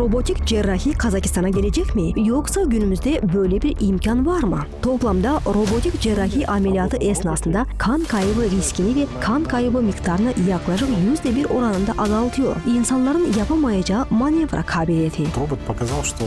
Robotik cerrahi Kazakistan'a gelecek mi? Yoksa günümüzde böyle bir imkan var mı? Toplamda robotik cerrahi ameliyatı esnasında kan kaybı riskini ve kan kaybı miktarını yaklaşık yüzde bir oranında azaltıyor. İnsanların yapamayacağı manevra kabiliyeti. Робот показал, что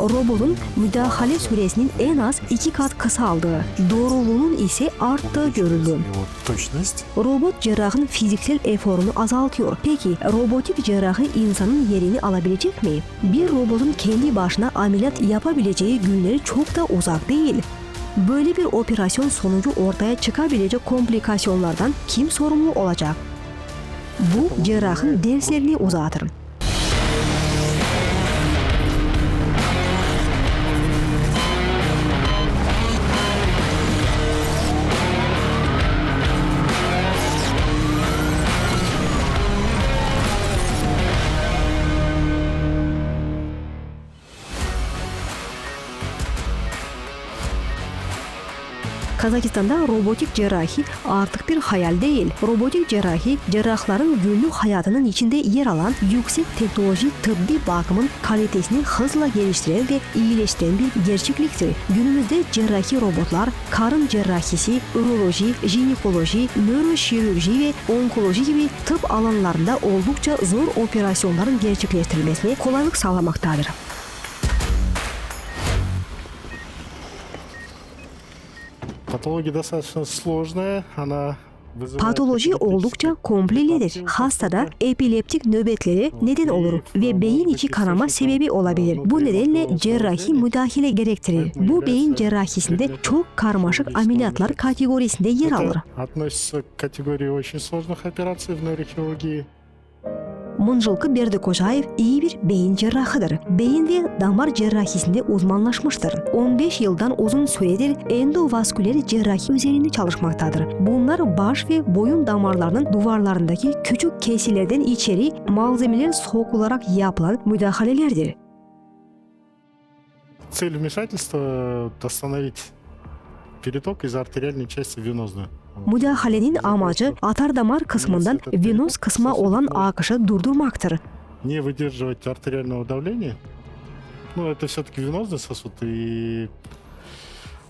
Robol'un müdahale süresinin en az iki kat kısaldığı, doğruluğunun ise arttığı görüldü. Robot cerrahın fiziksel eforunu azaltıyor. Peki robotik cerrahı insanın yerini alabilecek mi? Bir robotun kendi başına ameliyat yapabileceği günleri çok da uzak değil. Böyle bir operasyon sonucu ortaya çıkabilecek komplikasyonlardan kim sorumlu olacak? Bu cerrahın derslerini uzatır. Kazakistan'da robotik cerrahi artık bir hayal değil. Robotik cerrahi, cerrahların günlük hayatının içinde yer alan yüksek teknoloji tıbbi bakımın kalitesini hızla geliştiren ve iyileştiren bir gerçekliktir. Günümüzde cerrahi robotlar, karın cerrahisi, uroloji, jinekoloji, nöroşirurji ve onkoloji gibi tıp alanlarında oldukça zor operasyonların gerçekleştirilmesine kolaylık sağlamaktadır. патология достаточно сложная, она вызывает Patoloji эпилептические oldukça komplelidir. депрессии у Hastada пациента. epileptik nöbetleri neden olur ve beyin içi kanama sebebi olabilir. Bu nedenle cerrahi müdahale gerektirir. Bu beyin cerrahisinde çok karmaşık ameliyatlar kategorisinde yer alır. Это относится к категории очень сложных операций в нейрохирургии. Mıncılkı Berdekocaev iyi bir beyin cerrahıdır. Beyin ve damar cerrahisinde uzmanlaşmıştır. 15 yıldan uzun süredir endovasküler cerrahi üzerinde çalışmaktadır. Bunlar baş ve boyun damarlarının duvarlarındaki küçük kesilerden içeri malzemeler sokularak yapılan müdahalelerdir. Цель вмешательства – остановить переток из артериальной части в венозную. Müdahalenin amacı atar damar kısmından venoz kısma olan akışı durdurmaktır. Не выдерживать артериального давления. Ну, это все-таки венозный сосуд, и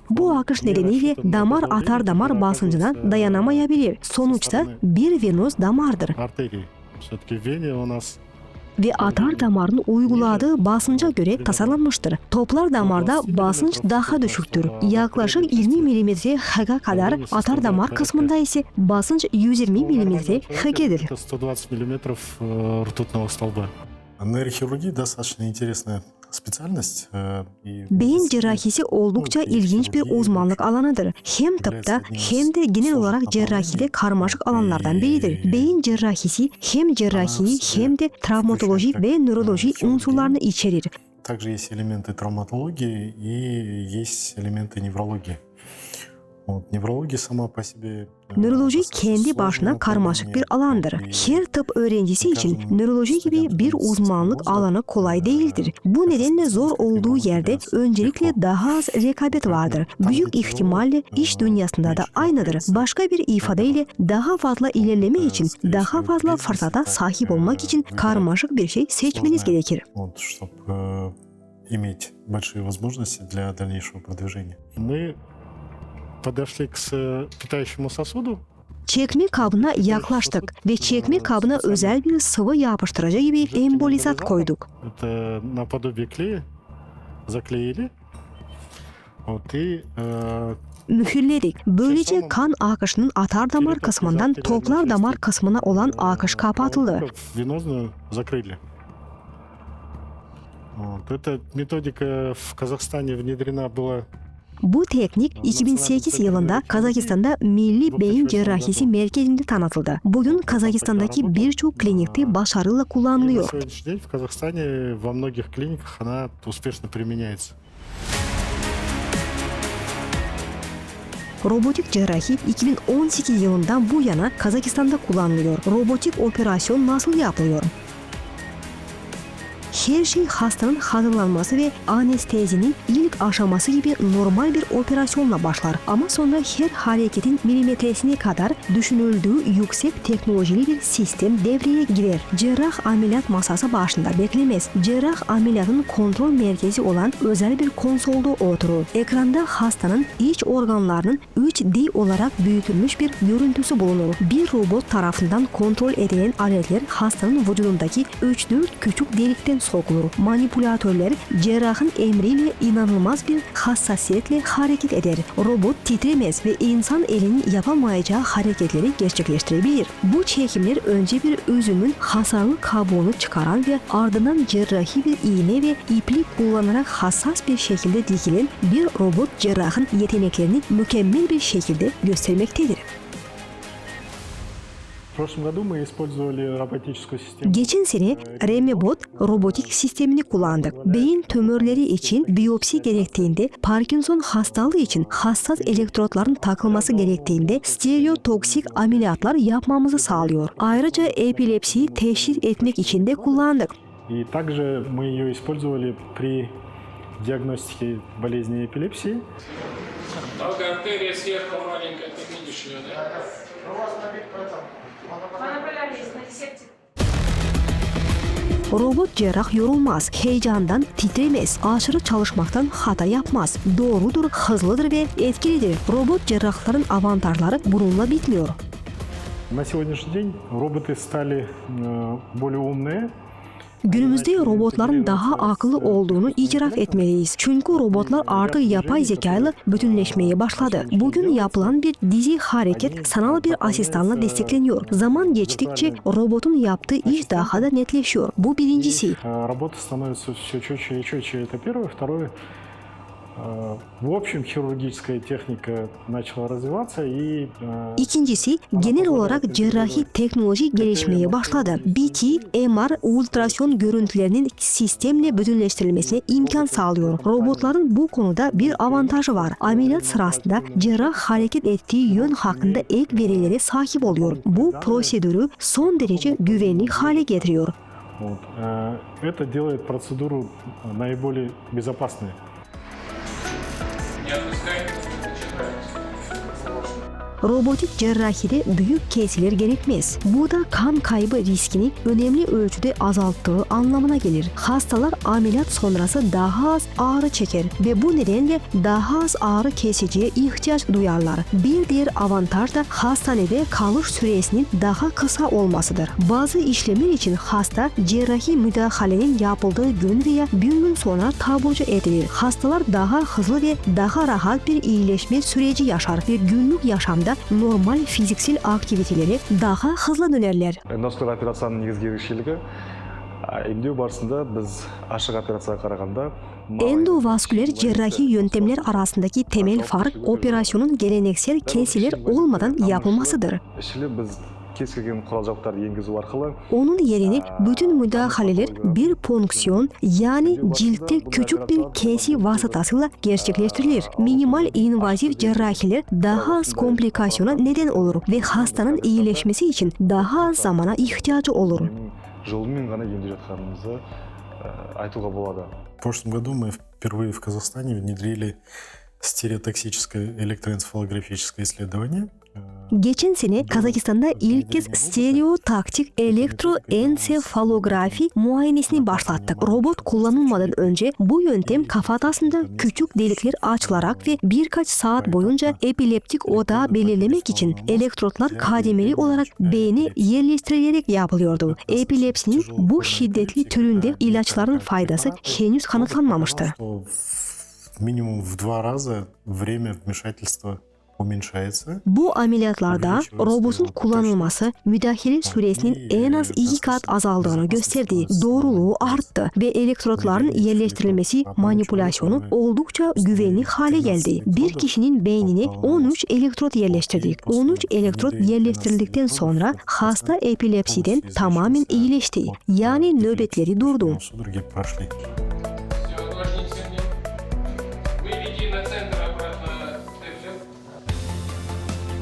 Bu akış nedeniyle damar atar damar basıncına dayanamayabilir. Sonuçta bir venoz damardır. артерии. Все-таки в вене у нас ve atar damarın uyguladığı basınca göre tasarlanmıştır. Toplar damarda basınç daha düşüktür. Yaklaşık 20 mm Hg kadar atar damar kısmında ise basınç 120 mm Hg'dir. Это 120 миллиметров э, ртутного столба. Нейрохирургия достаточно интересная Beyin cerrahisi oldukça ilginç bir uzmanlık alanıdır. Hem tıpta hem de genel olarak cerrahide karmaşık alanlardan biridir. Beyin cerrahisi hem cerrahiyi hem de travmatoloji ve nöroloji unsurlarını içerir. Также есть элементы травматологии и есть элементы неврологии. Nöroloji достаточно kendi сложное başına karmaşık bir направление. alandır. И Her tıp öğrencisi için nöroloji gibi bir uzmanlık alanı kolay değildir. Bu nedenle zor olduğu yerde öncelikle daha az rekabet vardır. Büyük ihtimalle iş dünyasında da aynıdır. Başka bir ifadeyle daha fazla ilerleme için, daha fazla fırsata sahip olmak için karmaşık bir şey seçmeniz gerekir. Вот, чтобы иметь большие возможности для дальнейшего продвижения. Мы подошли к с- питающему сосуду. Çekme kabına yaklaştık ve çekme kabına özel bir sıvı yapıştırıcı gibi embolizat koyduk. Это наподобие клея. Заклеили. Вот, и э, mühürledik. Böylece kan akışının atar damar kısmından toplar damar kısmına olan akış kapatıldı. Венозную закрыли. Вот. Эта методика в Казахстане внедрена была bu teknik 2008 yılında Kazakistan'da Milli Beyin Cerrahisi Merkezi'nde tanıtıldı. Bugün Kazakistan'daki birçok klinikte başarılı kullanılıyor. Robotik cerrahi 2018 yılından bu yana Kazakistan'da kullanılıyor. Robotik operasyon nasıl yapılıyor? Her şey hastanın hazırlanması ve anestezinin ilk aşaması gibi normal bir operasyonla başlar. Ama sonra her hareketin milimetresine kadar düşünüldüğü yüksek teknolojili bir sistem devreye girer. Cerrah ameliyat masası başında beklemez. Cerrah ameliyatın kontrol merkezi olan özel bir konsolda oturur. Ekranda hastanın iç organlarının 3D olarak büyütülmüş bir görüntüsü bulunur. Bir robot tarafından kontrol edilen aletler hastanın vücudundaki 3-4 küçük delikten sokulur. Manipülatörler cerrahın emriyle inanılmaz bir hassasiyetle hareket eder. Robot titremez ve insan elinin yapamayacağı hareketleri gerçekleştirebilir. Bu çekimler önce bir üzümün hasarlı kabuğunu çıkaran ve ardından cerrahi bir iğne ve iplik kullanarak hassas bir şekilde dikilen bir robot cerrahın yeteneklerini mükemmel bir şekilde göstermektedir. Geçen sene Remebot robotik sistemini kullandık. Beyin tümörleri için biyopsi gerektiğinde, Parkinson hastalığı için hassas elektrotların takılması gerektiğinde stereotoksik ameliyatlar yapmamızı sağlıyor. Ayrıca epilepsiyi teşhis etmek için de kullandık. И также мы ее использовали при диагностике болезни эпилепсии. Только артерия сверху маленькая, ты видишь ее, да? Монополярность на ресепте Robot cerrah yorulmaz, heyecandan titremez, aşırı çalışmaktan hata yapmaz, doğrudur, hızlıdır ve etkilidir. Robot cerrahların avantajları bununla bitmiyor. На сегодняшний день роботы стали э, более умные. Günümüzde robotların daha akıllı olduğunu itiraf etmeliyiz. Çünkü robotlar artık yapay zeka ile bütünleşmeye başladı. Bugün yapılan bir dizi hareket sanal bir asistanla destekleniyor. Zaman geçtikçe robotun yaptığı iş daha da netleşiyor. Bu birincisi. Э, Работа становится все четче и четче. Это первое. Второе. İkincisi, genel olarak cerrahi teknoloji gelişmeye başladı. BT, MR, ultrason görüntülerinin sistemle bütünleştirilmesine imkan sağlıyor. Robotların bu konuda bir avantajı var. Ameliyat sırasında cerrah hareket ettiği yön hakkında ek verilere sahip oluyor. Bu prosedürü son derece güvenli hale getiriyor. вот, э, это делает процедуру наиболее безопасной. Yeah, Robotik cerrahide büyük kesiler gerekmez. Bu da kan kaybı riskini önemli ölçüde azalttığı anlamına gelir. Hastalar ameliyat sonrası daha az ağrı çeker ve bu nedenle daha az ağrı kesiciye ihtiyaç duyarlar. Bir diğer avantaj da hastanede kalış süresinin daha kısa olmasıdır. Bazı işlemler için hasta cerrahi müdahalenin yapıldığı gün veya bir gün sonra taburcu edilir. Hastalar daha hızlı ve daha rahat bir iyileşme süreci yaşar ve günlük yaşamda normal fiziksel aktiviteleri daha hızlı dönerler. эндоскоп операцияның негізгі ерекшелігі а, емдеу барысында біз ашық операцияға қарағанда мал- Endovasküler cerrahi yöntemler arasındaki temel fark operasyonun geleneksel kesiler olmadan yapılmasıdır. ішілі біз кез келген құрал жабдықтарды енгізу арқылы Onun yerine bütün müdahaleler bir fonksiyon yani ciltte küçük bir kesi vasıtasıyla gerçekleştirilir. Minimal invazif cerrahiler daha az komplikasyona neden olur ve hastanın iyileşmesi için daha az zamana ihtiyacı olur. оның жолымен ғана емдеп жатқанымызды ә, айтуға болады В прошлом году мы впервые в Казахстане внедрили стереотоксическое электроэнцефалографическое исследование. Э, Geçen sene Kazakistan'da ilk kez stereotaktik elektroensefalografi muayenesini başlattık. Robot kullanılmadan önce bu yöntem kafatasında küçük delikler açılarak ve birkaç saat boyunca epileptik odağı belirlemek için elektrotlar kademeli olarak beyne yerleştirilerek yapılıyordu. Epilepsinin bu şiddetli türünde ilaçların faydası henüz kanıtlanmamıştı. что в- Минимум в два раза время вмешательства уменьшается. bu ameliyatlarda robotun kullanılması müdahale süresinin en az iki kat azaldığını gösterdi. Doğruluğu arttı ve elektrotların yerleştirilmesi manipülasyonu oldukça güvenli hale geldi. Bir kişinin beynine 13 elektrot yerleştirdik. 13 elektrot yerleştirildikten sonra hasta epilepsiden tamamen iyileşti. Yani nöbetleri durdu.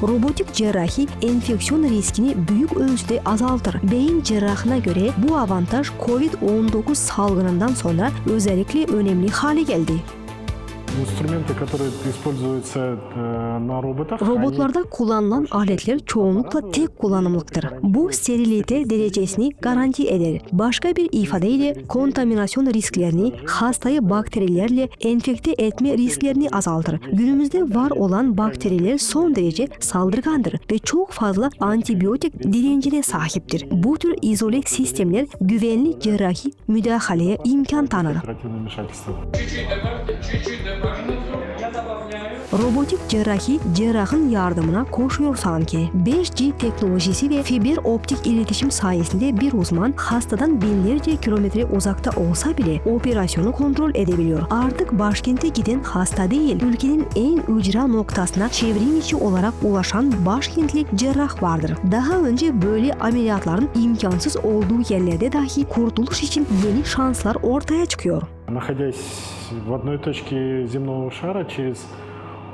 Robotik cerrahi enfeksiyon riskini büyük ölçüde azaltır. Beyin cerrahına göre bu avantaj COVID-19 salgınından sonra özellikle önemli hale geldi. Инструменты, которые используются э, на роботах, они- Robotlarda kullanılan aletler çoğunlukla tek kullanımlıktır. Bu sterilite derecesini garanti eder. Başka bir ifadeyle kontaminasyon risklerini, hastayı bakterilerle enfekte etme risklerini azaltır. Günümüzde var olan bakteriler son derece saldırgandır ve çok fazla antibiyotik direncine sahiptir. Bu tür izole sistemler güvenli cerrahi müdahaleye imkan tanır. оперативное вмешательство. Чуть-чуть добавьте, чуть-чуть добавьте. Я добавляю. Robotik cerrahi cerrahın yardımına koşuyor sanki. 5G teknolojisi ve fiber optik iletişim sayesinde bir uzman hastadan binlerce kilometre uzakta olsa bile operasyonu kontrol edebiliyor. Artık başkente giden hasta değil, ülkenin en ücra noktasına çevrim içi olarak ulaşan başkentli cerrah vardır. Daha önce böyle ameliyatların imkansız olduğu yerlerde dahi kurtuluş için yeni şanslar ortaya çıkıyor. Находясь в одной точке земного шара через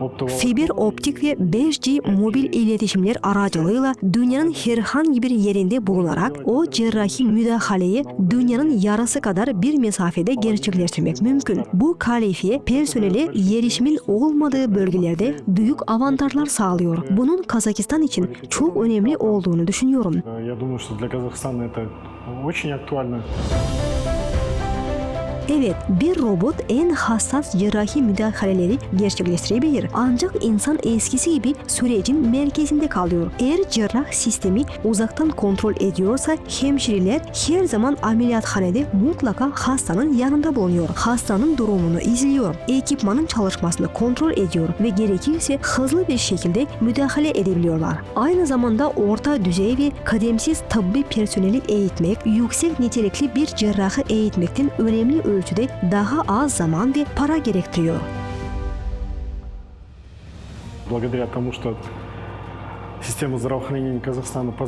оптоволокно Fiber optik ve 5G mobil iletişimler aracılığıyla dünyanın herhangi bir yerinde bulunarak o cerrahi müdahaleyi dünyanın yarısı kadar bir mesafede gerçekleştirmek mümkün. Bu kalifiye personele erişimin olmadığı bölgelerde büyük avantajlar sağlıyor. Bunun Kazakistan için çok önemli olduğunu düşünüyorum. Э, Я думаю, что для Казахстана это очень актуально. Evet, bir robot en hassas cerrahi müdahaleleri gerçekleştirebilir. Ancak insan eskisi gibi sürecin merkezinde kalıyor. Eğer cerrah sistemi uzaktan kontrol ediyorsa hemşireler her zaman ameliyathanede mutlaka hastanın yanında bulunuyor. Hastanın durumunu izliyor. Ekipmanın çalışmasını kontrol ediyor ve gerekirse hızlı bir şekilde müdahale edebiliyorlar. Aynı zamanda orta düzey ve kademsiz tıbbi personeli eğitmek, yüksek nitelikli bir cerrahı eğitmekten önemli ölçüde daha az zaman ve para gerektiriyor. Благодаря тому, что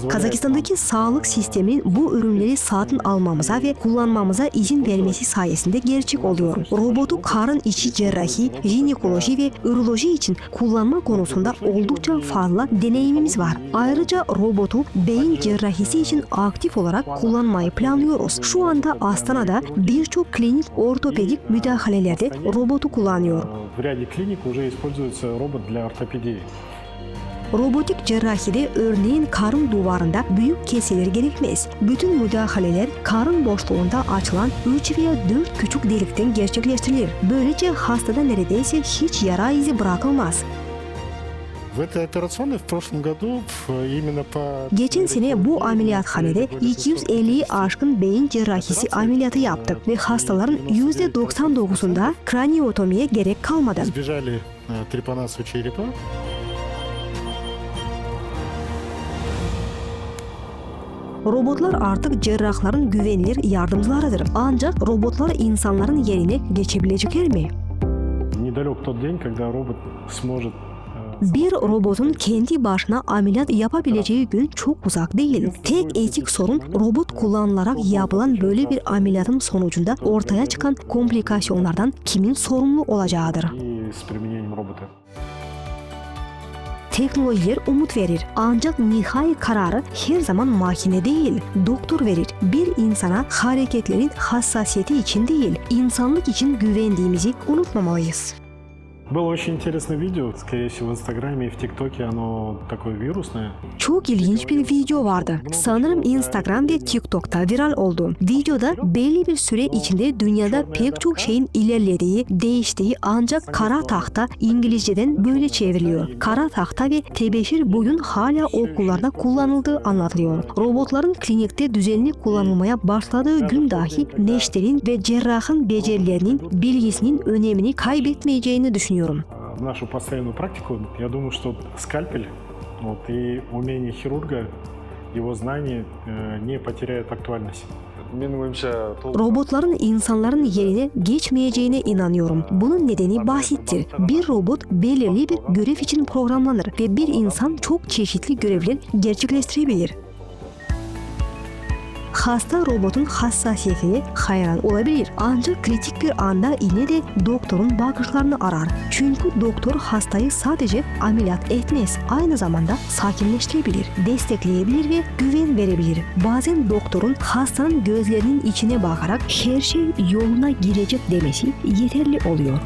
Kazakistan'daki sağlık sisteminin bu ürünleri satın almamıza ve kullanmamıza izin vermesi sayesinde gerçek oluyor. Robotu karın içi cerrahi, jinekoloji ve üroloji için kullanma konusunda oldukça fazla deneyimimiz var. Ayrıca robotu beyin cerrahisi için aktif olarak kullanmayı planlıyoruz. Şu anda Astana'da birçok klinik ortopedik müdahalelerde robotu kullanıyor. э, в ряде клиник уже используется робот для ортопедии. Robotik cerrahide örneğin karın duvarında büyük keseler gerekmez. Bütün müdahaleler karın boşluğunda açılan 3 veya 4 küçük delikten gerçekleştirilir. Böylece hastada neredeyse hiç yara izi bırakılmaz. Geçen sene bu ameliyathanede 250 aşkın beyin cerrahisi ameliyatı yaptık ve hastaların %99'unda kraniotomiye gerek kalmadı. Robotlar artık cerrahların güvenilir yardımcılarıdır. Ancak robotlar insanların yerine geçebilecekler mi? Bir robotun kendi başına ameliyat yapabileceği gün çok uzak değil. Tek etik sorun robot kullanılarak yapılan böyle bir ameliyatın sonucunda ortaya çıkan komplikasyonlardan kimin sorumlu olacağıdır. Teknolojiler umut verir ancak nihai kararı her zaman makine değil, doktor verir. Bir insana hareketlerin hassasiyeti için değil, insanlık için güvendiğimizi unutmamalıyız. Было очень интересное видео, скорее всего, в Инстаграме и в ТикТоке оно такое вирусное. Çok ilginç bir video vardı. Sanırım Instagram ve TikTok'ta viral oldu. Videoda belli bir süre içinde dünyada pek çok şeyin ilerlediği, değiştiği ancak kara tahta İngilizceden böyle çevriliyor. Kara tahta ve tebeşir bugün hala okullarda kullanıldığı anlatılıyor. Robotların klinikte düzenli kullanılmaya başladığı gün dahi neşterin ve cerrahın becerilerinin, bilgisinin önemini kaybetmeyeceğini düşünüyorum. А, В нашу постоянную практику, я думаю, что скальпель вот, и умение хирурга, его знания э, не потеряют актуальность. менің ойымша толық Robotların insanların yerine geçmeyeceğine inanıyorum. Bunun nedeni basittir. Bir robot belirli bir görev için programlanır ve bir insan çok çeşitli görevler gerçekleştirebilir. hasta robotun hassasiyetine hayran olabilir. Ancak kritik bir anda yine de doktorun bakışlarını arar. Çünkü doktor hastayı sadece ameliyat etmez. Aynı zamanda sakinleştirebilir, destekleyebilir ve güven verebilir. Bazen doktorun hastanın gözlerinin içine bakarak her şey yoluna girecek demesi yeterli oluyor.